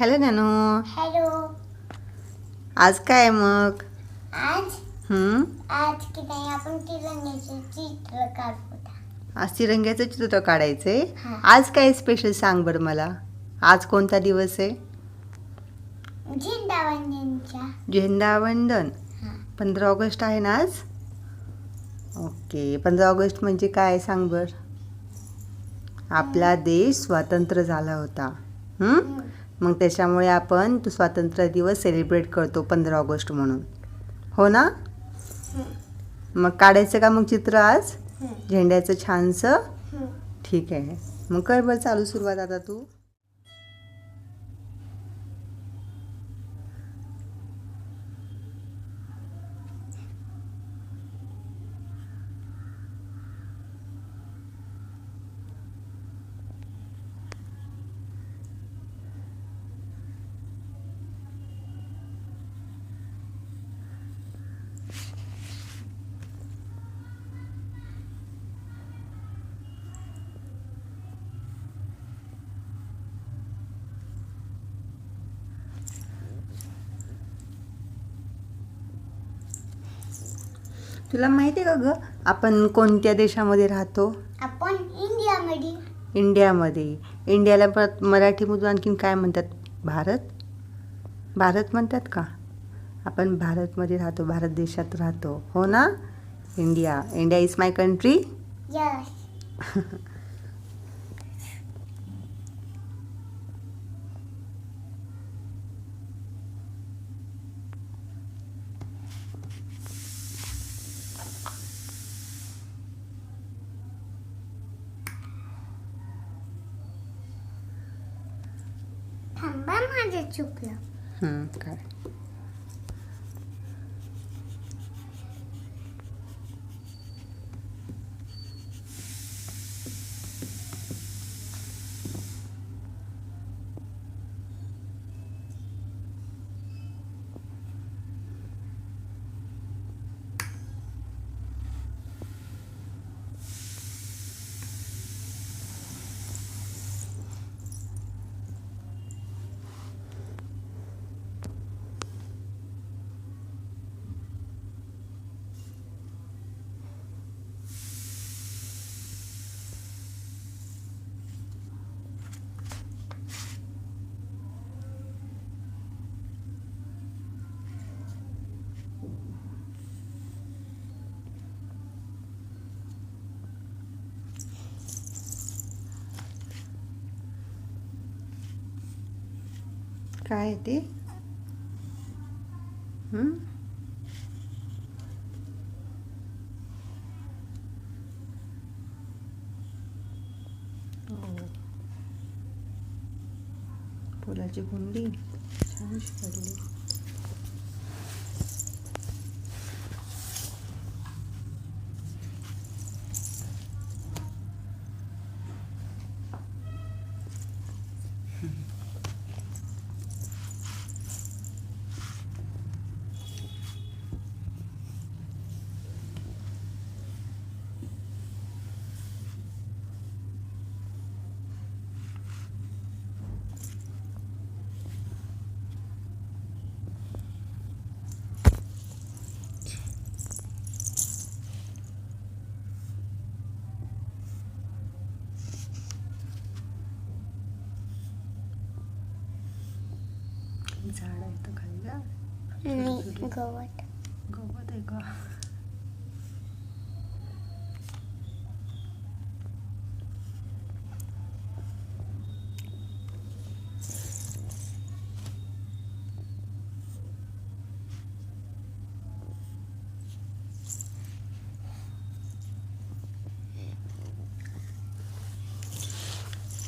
Hello nano. Hello. आज काय आहे मग? आज? आज की नाही आपण तिरंग्याचे चित्र काढू आज तिरंग्याचं चित्र काढायचंय? हा. आज काय स्पेशल सांग बरं मला? आज कोणता दिवस आहे? झेंडावंदनच्या झेंडावंदन. हा. पंधरा ऑगस्ट आहे ना आज? ओके पंधरा ऑगस्ट म्हणजे काय सांग बर? आपला देश स्वतंत्र झाला होता? हम्म. मग त्याच्यामुळे आपण तो स्वातंत्र्य दिवस सेलिब्रेट करतो पंधरा ऑगस्ट म्हणून. हो ना? मग काढायचं का मग चित्र आज. झेंड्याचं छानसं. ठीक आहे. मग कर बरं चालू सुरुवात आता तू. तुला माहिती आहे का ग? आपण कोणत्या देशामध्ये राहतो? आपण इंडियामध्ये. इंडियामध्ये. इंडियाला परत मराठीमधून आणखीन काय म्हणतात? भारत? भारत म्हणतात का? आपण भारतमध्ये राहतो भारत देशात राहतो. हो ना? India. India is my country yes थांबा माझं चुकलं. काय? काय आहे ते? फुलाची हो. कुंडी. छान पडली झाड आहे तर खाली जा नाही गवत. गवत आहे का?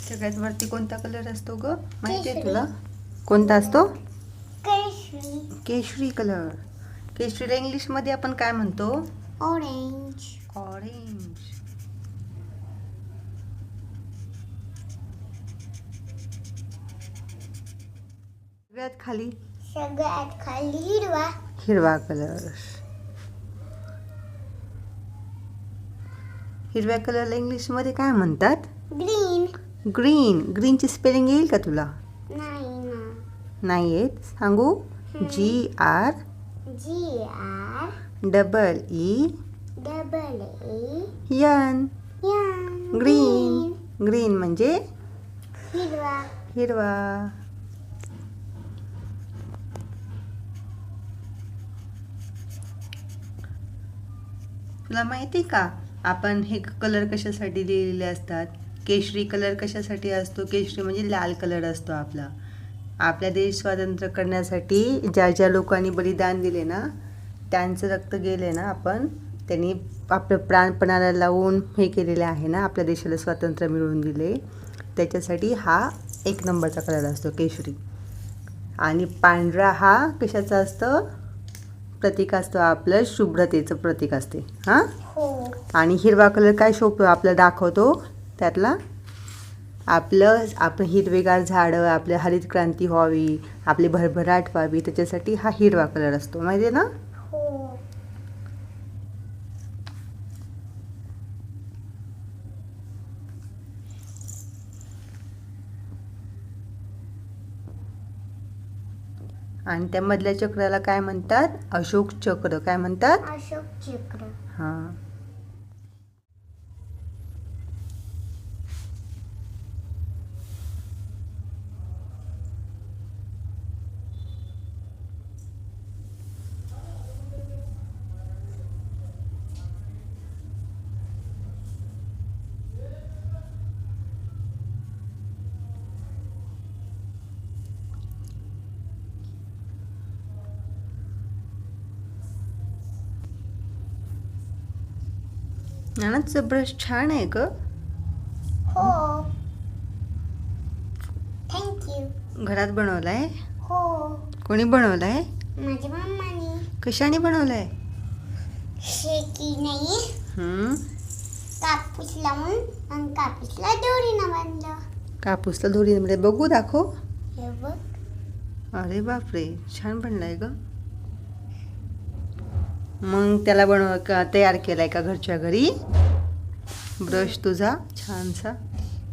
सगळ्यात वरती कोणता कलर असतो ग? माहिती आहे. तुला? कोणता असतो? केशरी केशरी कलर. केशरीला इंग्लिशमध्ये आपण काय म्हणतो? ऑरेंज ऑरेंज सगळ्यात खाली? सगळ्यात खाली हिरवा. हिरवा कलर. हिरव्या कलरला इंग्लिशमध्ये काय म्हणतात? ग्रीन ग्रीन ग्रीनची स्पेलिंग येईल का तुला? नाही ना. नाही येत. सांगू? G R? G R. Double E. Double N. Green. Green म्हणजे? हिरवा. हिरवा. तुला माहिती का? आपण हे कलर कशासाठी लिहिलेले असतात? केशरी कलर कशासाठी असतो? केशरी म्हणजे लाल कलर असतो आपला. आपला देश स्वातंत्र्य करण्यासाठी ज्या ज्या लोकांनी बलिदान दिले ना त्यांचं रक्त गेले ना आपण त्यांनी आपलं प्राणपणाला लावून हे केलेले आहे ना आपल्या देशाला स्वातंत्र्य मिळवून दिले. त्याच्यासाठी हा एक नंबरचा कलर असतो केशरी. आणि पांढरा हा कशाचा असतं? प्रतीक असतो आपलं शुभ्रतेचं प्रतीक असते. हां? हो. आणि हिरवा कलर काय शोभतो आपलं दाखवतो? त्यातला आपलं आपण हिरवेगार झाडं आपल्या हरित क्रांती व्हावी आपली भरभराट व्हावी त्याच्यासाठी हा हिरवा कलर असतो. माहिती आहे ना? हो. आणि त्या मधल्या चक्राला काय म्हणतात? अशोक चक्र. काय म्हणतात? अशोक चक्र. हां. नानाचं ब्रश छान आहे ग. हो. थँक्यू घरात बनवलाय? हो. कोणी बनवलाय? माझ्या मम्माने कशाने बनवलाय? शेकी नाही. हम्म, कापूस लावून आणि कापूसला दोरीनं बांधलं. कापूसला दोरीमध्ये बघू दाखव. हे बघ. अरे बापरे छान बनलाय ग. मग त्याला बनव का तयार केलाय का घरच्या घरी. ब्रश तुझा छानसा.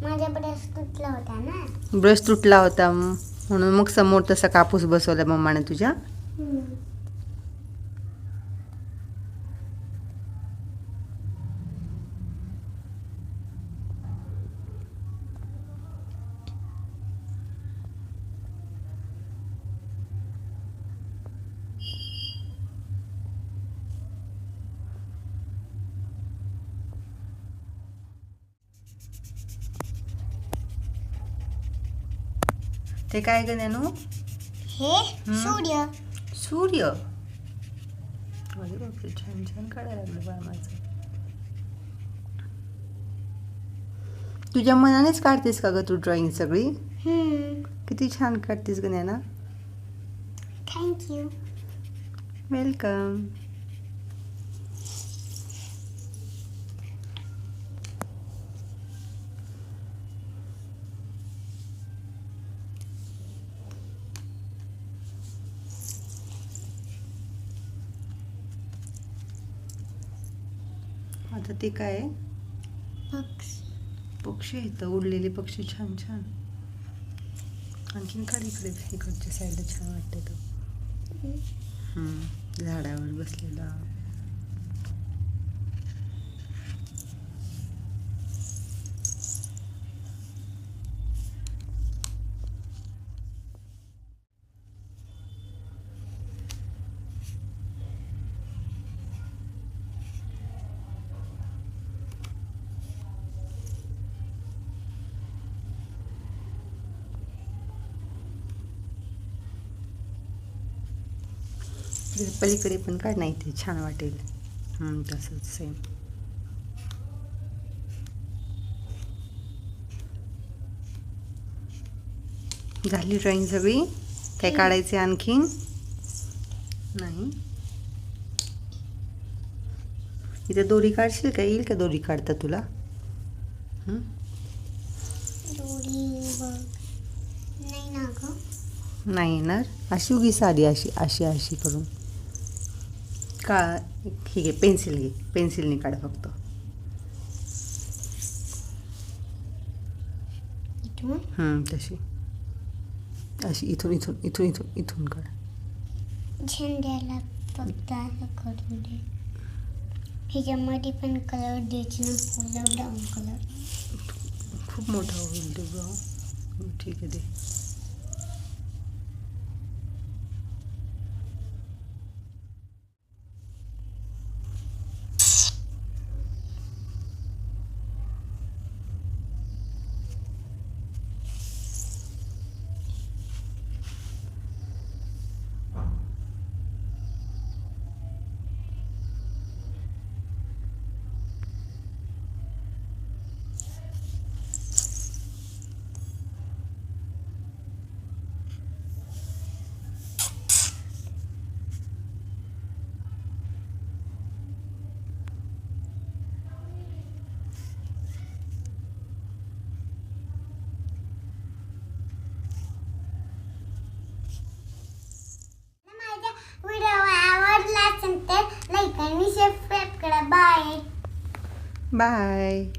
माझ्याकडे तुटला होता ना. ब्रश तुटला होता म्हणून मग समोर तसा कापूस बसवला मम्माने तुझ्या. ते काय ग नॅनू? हे सूर्य. सूर्य? अरे बापरे छान छान काढायला लागलं बाळ माझं. तुझ्या मनानेच काढतेस का ग तू ड्रॉइंग सगळी? किती छान काढतेस ग नॅना. थँक्यू वेलकम आता ते काय आहे? पक्षी. पक्षी आहेत उडलेले पक्षी छान छान. आणखीन काढ इकडे इकडच्या साईडला छान वाटतं तो. हम्म, झाडावर बसलेला. पलीकडे पण काढ नाही ते छान वाटेल. हम्म, तसंच सेम झाली ड्रॉइंग सगळी? काय काढायचे आणखीन? नाही. इथे दोरी काढशील का? येईल का दोरी काढता तुला? नाही ना ग. नाही येणार? अशी उगी साधी अशी अशी अशी करून. का ठीक आहे पेन्सिल घे. पेन्सिलने काढ फक्त. हं, तशी. अशी इथून इथून इथून इथून इथून काढ. झेंड्याला फक्त असं करून दे. ह्याच्यामध्ये पण कलर द्यायचे ना फुलं डाऊन कलर खूप मोठा होईल ते ब्राऊन ठीक आहे दे माझ्या व्हिडिओ आवडला असेल तर लाईक आणि